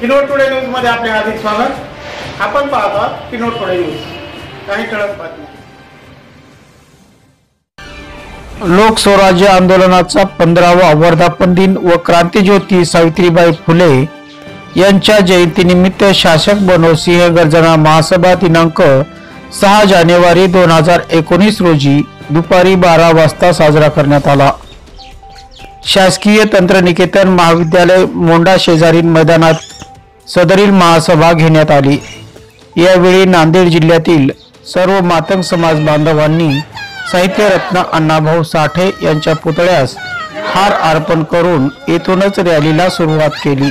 किनोट today न्यूजमध्ये आपले हार्दिक स्वागत. आपण पाहता किनोट टुडे न्यूज काही ठळक बातमी लोकस्वराज्य आंदोलनाचा पंधरावा वर्धापन दिन व क्रांतीज्योती सावित्रीबाई फुले यांच्या जयंतीनिमित्त शासक बनव सिंह गर्जना महासभा दिनांक सहा जानेवारी दोन हजार एकोणीस रोजी दुपारी बारा वाजता साजरा करण्यात आला. शासकीय तंत्रनिकेतन महाविद्यालय मोंडा शेजारील मैदानात सदरील महासभा घेण्यात आली. यावेळी नांदेड जिल्ह्यातील सर्व मातंग समाज बांधवांनी साहित्यरत्न अण्णाभाऊ साठे यांच्या पुतळ्यास हार अर्पण करून येथूनच रॅलीला सुरुवात केली.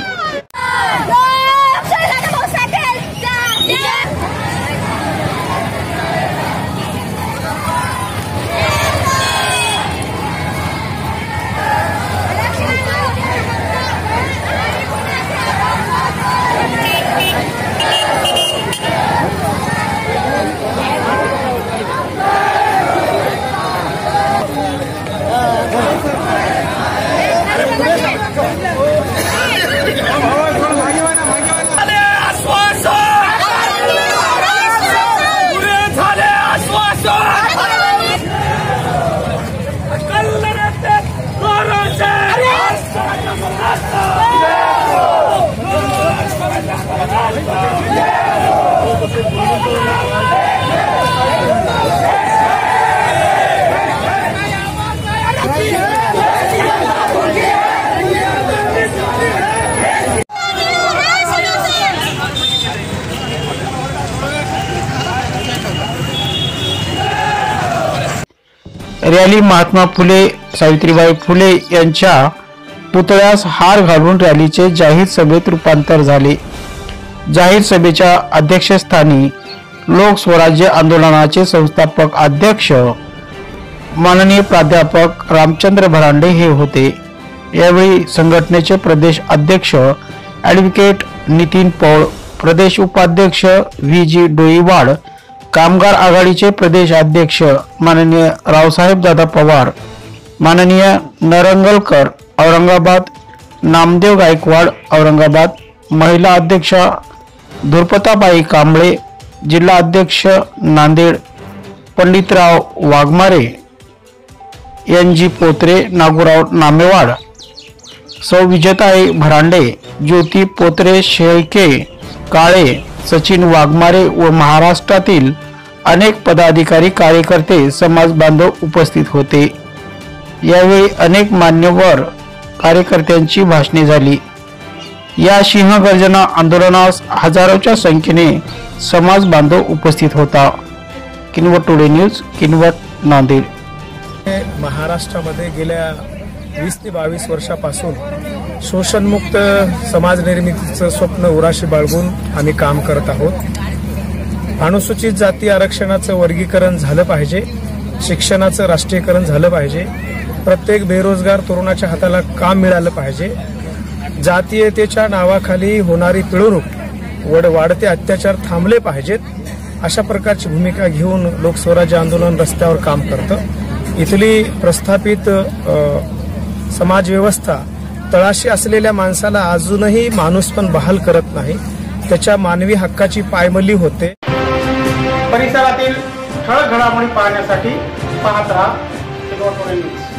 रॅली महात्मा फुले सावित्रीबाई फुले यांच्या पुतळ्यास हार घालून रॅलीचे जाहीर सभेत रूपांतर झाले. जाहीर सभेच्या अध्यक्षस्थानी लोक स्वराज्य आंदोलनाचे संस्थापक अध्यक्ष माननीय प्राध्यापक रामचंद्र भरांडे हे होते. यावेळी संघटनेचे प्रदेश अध्यक्ष ॲडव्होकेट नितीन पौळ प्रदेश उपाध्यक्ष व्ही जी डोईवाड कामगार आघाडीचे प्रदेश अध्यक्ष माननीय रावसाहेब दादा पवार माननीय नरंगलकर औरंगाबाद नामदेव गायकवाड औरंगाबाद महिला अध्यक्षा धुरपताबाई कांबळे जिल्हा अध्यक्ष नांदेड पंडितराव वाघमारे एन जी पोत्रे नागुराव नामेवाड सौ विजेताई भरांडे ज्योती पोत्रे शेळके काळे सचिन वाघमारे व महाराष्ट्रातील अनेक पदाधिकारी कार्यकर्ते समाज बांधव उपस्थित होते. यावेळी अनेक मान्यवर कार्यकर्त्यांची भाषणे झाली. या सिंहगर्जना आंदोलनास हजारोच्या संख्येने समाज बांधव उपस्थित होता. Kinwat today news Kinwat Nanded. महाराष्ट्रामध्ये गेल्या वीस ते बावीस वर्षापासून शोषणमुक्त समाज निर्मितीचं स्वप्न उराशी बाळगून आम्ही काम करत आहोत. अनुसूचित जाती आरक्षणाचं वर्गीकरण झालं पाहिजे शिक्षणाचं राष्ट्रीयकरण झालं पाहिजे प्रत्येक बेरोजगार तरुणाच्या हाताला काम मिळालं पाहिजे जातीयतेच्या नावाखाली होणारी पिळवणूक वड वाढते अत्याचार थांबले पाहिजेत अशा प्रकारची भूमिका घेऊन लोकस्वराज्य आंदोलन रस्त्यावर काम करतं. इथली प्रस्थापित समाजव्यवस्था तळाशी असलेल्या माणसाला अजूनही माणूस पण बहाल करत नाही. त्याच्या मानवी हक्काची पायमल्ली होते. परिसरातील ठळक घडामोडी पाहण्यासाठी पाहत राहा. न्यूज